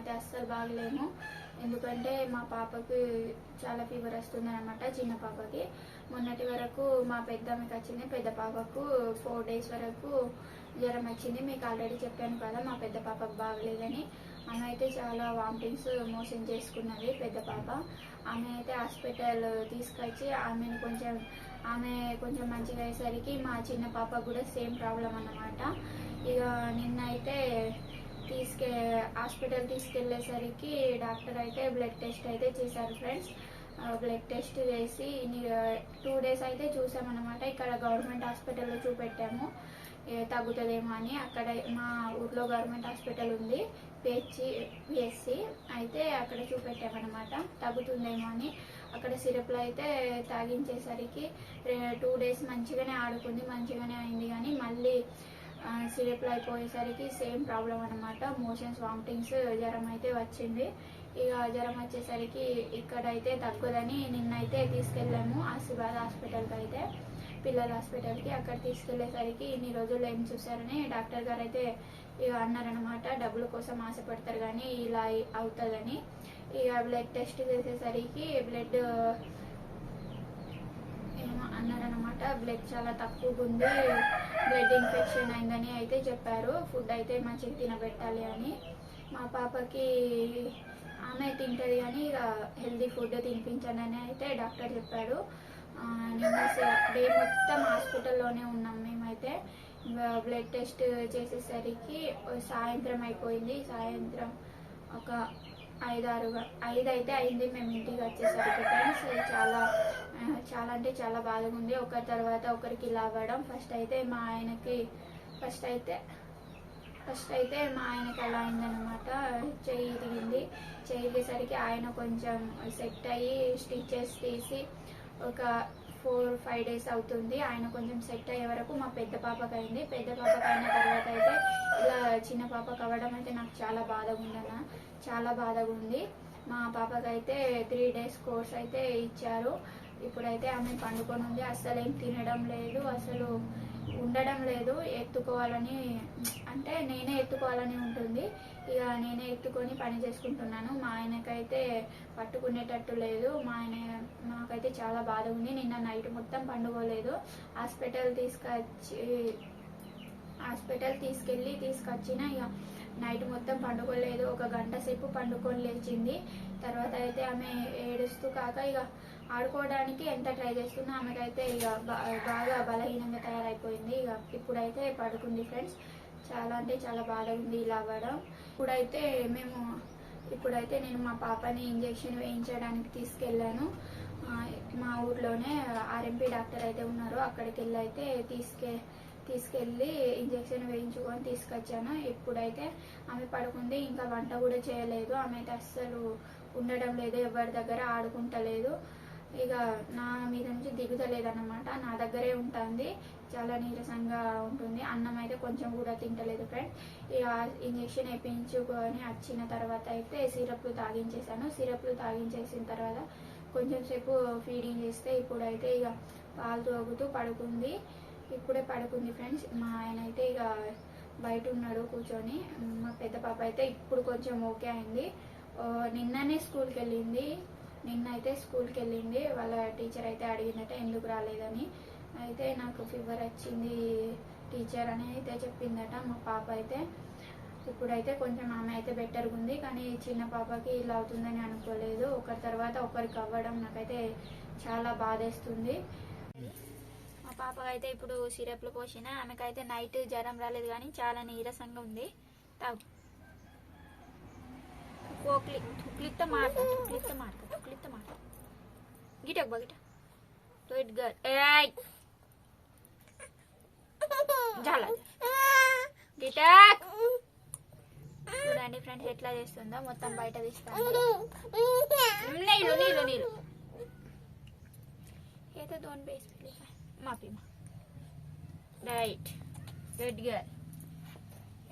అయితే అస్సలు బాగలేము. ఎందుకంటే మా పాపకి చాలా ఫీవర్ వస్తుంది అనమాట చిన్న పాపకి. మొన్నటి వరకు మా పెద్దమ్మకి వచ్చింది పెద్ద పాపకు ఫోర్ డేస్ వరకు జ్వరం వచ్చింది. మీకు ఆల్రెడీ చెప్పాను కదా మా పెద్ద పాపకు బాగలేదని. ఆమె అయితే చాలా వామిటింగ్స్ మోషన్ చేసుకున్నది పెద్ద పాప. ఆమె అయితే హాస్పిటల్ తీసుకొచ్చి ఆమెను కొంచెం ఆమె కొంచెం మంచిగా అయ్యేసరికి మా చిన్న పాప కూడా సేమ్ ప్రాబ్లం అన్నమాట. ఇక నిన్న అయితే తీసుకే హాస్పిటల్ తీసుకెళ్ళేసరికి డాక్టర్ అయితే బ్లడ్ టెస్ట్ అయితే చేశారు ఫ్రెండ్స్. బ్లడ్ టెస్ట్ చేసి టూ డేస్ అయితే చూసామన్నమాట. ఇక్కడ గవర్నమెంట్ హాస్పిటల్లో చూపెట్టాము. తగ్గుతుందేమో అని. అక్కడ మా ఊర్లో గవర్నమెంట్ హాస్పిటల్ ఉంది పిహెచ్సి పిఎస్సి అయితే అక్కడ చూపెట్టామన్నమాట. తగ్గుతుందేమో అని. అక్కడ సిరప్లు అయితే తాగించేసరికి టూ డేస్ మంచిగానే ఆడుకుంది మంచిగానే అయింది. కానీ మళ్ళీ సిరప్లు అయిపోయేసరికి సేమ్ ప్రాబ్లం అనమాట మోషన్స్ వామిటింగ్స్ జ్వరం అయితే వచ్చింది. ఇక జ్వరం వచ్చేసరికి ఇక్కడైతే తగ్గదని నిన్నైతే తీసుకెళ్ళాము. ఆసిబాద్ హాస్పిటల్కి అయితే పిల్లల హాస్పిటల్కి. అక్కడ తీసుకెళ్ళేసరికి ఇన్ని రోజులు ఏం చూసారని డాక్టర్ గారు అయితే ఇక అన్నారనమాట డబ్బుల కోసం ఆశపడతారు కానీ ఇలా అవుతుందని. ఇక బ్లడ్ టెస్ట్ చేసేసరికి బ్లడ్ అన్నారనమాట బ్లడ్ చాలా తక్కువగా ఉంది. బ్లడ్ ఇన్ఫెక్షన్ అయిందని అయితే చెప్పారు. ఫుడ్ అయితే మంచిగా తినబెట్టాలి అని. మా పాపకి ఆమె తింటుంది కానీ ఇక హెల్దీ ఫుడ్ తినిపించండి అని అయితే డాక్టర్ చెప్పాడు. నిన్న డే మొత్తం హాస్పిటల్లోనే ఉన్నాం మేమైతే. బ్లడ్ టెస్ట్ చేసేసరికి సాయంత్రం అయిపోయింది. సాయంత్రం ఒక ఐదారు ఐదు అయితే అయింది. మేము ఇంటికి వచ్చేసరికి. ఫ్రెండ్స్ చాలా చాలా అంటే చాలా బాధగా ఉంది. ఒకరి తర్వాత ఒకరికి ఇలా అవ్వడం. ఫస్ట్ అయితే మా ఆయనకి ఫస్ట్ అయితే ఫస్ట్ అయితే మా ఆయనకి అలా అయిందనమాట చెయ్యి ఇరిగింది. చెయ్యి ఇరిగేసరికి ఆయన కొంచెం సెట్ అయ్యి స్టిచెస్ తీసి ఒక ఫోర్ ఫైవ్ డేస్ అవుతుంది. ఆయన కొంచెం సెట్ అయ్యే వరకు మా పెద్ద పాపకి అయింది. పెద్ద పాపకి అయిన తర్వాత అయితే ఇలా చిన్న పాపకి అవ్వడం అయితే నాకు చాలా బాధగా ఉందన్న. చాలా బాధగా ఉంది. మా పాపకైతే త్రీ డేస్ కోర్స్ అయితే ఇచ్చారు. ఇప్పుడైతే ఆమె పండుకొని ఉంది. అస్సలు ఏం తినడం లేదు అసలు ఉండడం లేదు. ఎత్తుకోవాలని అంటే నేనే ఎత్తుకోవాలని ఉంటుంది. ఇక నేనే ఎత్తుకొని పని చేసుకుంటున్నాను. మా ఆయనకైతే పట్టుకునేటట్టు లేదు. మా ఆయన మాకైతే చాలా బాధ ఉంది. నిన్న నైట్ మొత్తం పండుకోలేదు. హాస్పిటల్ తీసుకొచ్చి హాస్పిటల్ తీసుకెళ్ళి తీసుకొచ్చిన ఇక నైట్ మొత్తం పండుకోలేదు. ఒక గంట సేపు పండుకొని లేచింది. తర్వాత అయితే ఆమె ఏడుస్తూ కాక ఇక ఆడుకోవడానికి ఎంత ట్రై చేస్తున్నా ఆమెకైతే ఇక బాగా బలహీనంగా తయారైపోయింది. ఇక ఇప్పుడైతే పడుకుంది ఫ్రెండ్స్. చాలా అంటే చాలా బాగా ఉంది ఇలా అవ్వడం. ఇప్పుడైతే మేము ఇప్పుడైతే నేను మా పాపని ఇంజెక్షన్ వేయించడానికి తీసుకెళ్ళాను. మా ఊర్లోనే ఆర్ఎంపీ డాక్టర్ అయితే ఉన్నారు. అక్కడికి వెళ్ళి అయితే తీసుకె తీసుకెళ్ళి ఇంజెక్షన్ వేయించుకొని తీసుకొచ్చాను. ఇప్పుడైతే ఆమె పడుకుంది. ఇంకా వంట కూడా చేయలేదు. ఆమె అయితే అస్సలు ఉండడం లేదు. ఎవరి దగ్గర ఆడుకుంటలేదు. ఇక నా మీద నుంచి దిగుతలేదన్నమాట. నా దగ్గరే ఉంటుంది. చాలా నీరసంగా ఉంటుంది. అన్నం అయితే కొంచెం కూడా తింటలేదు ఫ్రెండ్ ఇక ఇంజెక్షన్ వేయించుకొని వచ్చిన తర్వాత అయితే సిరప్లు తాగించేసాను సిరప్లు తాగించేసిన తర్వాత కొంచెం సేపు ఫీడింగ్ చేస్తే ఇప్పుడైతే ఇక పాలు తోగుతూ పడుకుంది. ఇప్పుడే పడుకుంది ఫ్రెండ్స్ మా ఆయన అయితే ఇక బయట ఉన్నాడు కూర్చొని. మా పెద్ద పాప అయితే ఇప్పుడు కొంచెం ఓకే అయింది. నిన్ననే స్కూల్కి వెళ్ళింది. నిన్న అయితే స్కూల్కి వెళ్ళింది. వాళ్ళ టీచర్ అయితే అడిగిందట ఎందుకు రాలేదని? అయితే నాకు ఫీవర్ వచ్చింది టీచర్ అని అయితే చెప్పిందట మా పాప అయితే. ఇప్పుడైతే కొంచెం ఆమె అయితే బెటర్గా ఉంది కానీ చిన్న పాపకి ఇలా అవుతుందని అనుకోలేదు. ఒకరి తర్వాత ఒకరికి అవ్వడం నాకైతే చాలా బాధేస్తుంది. మా పాపకైతే ఇప్పుడు సిరప్లు పోసిన. ఆమెకైతే నైట్ జ్వరం రాలేదు కానీ చాలా నీరసంగా ఉంది. తాగు. కోక్లి తుక్లితో మాట క్లిక్తో మాట మాట గిటక్ బా గిట వెయిట్ గర్ ఏయ్ చాలా గిటక్ చూడండి ఫ్రెండ్స్ ఎట్లా చేస్తుందో మొత్తం బయట తీస్తాను నీళ్ళు నీళ్ళు నీళ్ళు ఏదో దోన్ బేస్ మాపి రైట్ గుడ్ గర్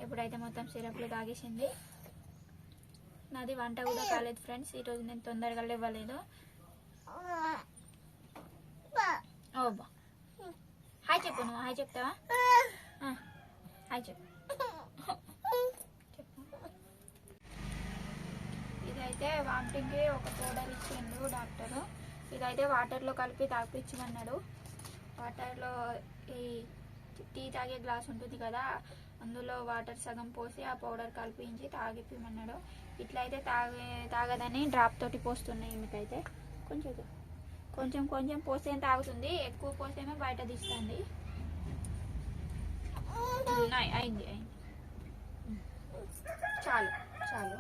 ఎప్పుడైతే మొత్తం సిరప్లు తాగేసింది నాది వంట కూడా కాలేదు ఫ్రెండ్స్ ఈరోజు నేను తొందరగా లేవలేదు ఓ బా హాయ్ చెప్పు నువ్వు హాయ్ చెప్తావా ఆ, హాయ్ చెప్పు వామిటింగ్కి ఒక పౌడర్ ఇచ్చిండు డాక్టరు. ఇదైతే వాటర్లో కలిపి తాగిపించమన్నాడు. వాటర్లో ఈ టీ తాగే గ్లాస్ ఉంటుంది కదా అందులో వాటర్ సగం పోసి ఆ పౌడర్ కలిపించి తాగిపిమన్నాడు. ఇట్లా అయితే తాగే తాగదని డ్రాప్ తోటి పోస్తున్నాయి ఈమెకైతే. కొంచెం కొంచెం కొంచెం పోసేం తాగుతుంది ఎక్కువ పోసేమే బయట తీస్తుంది. అయింది అయింది. చాలు చాలు.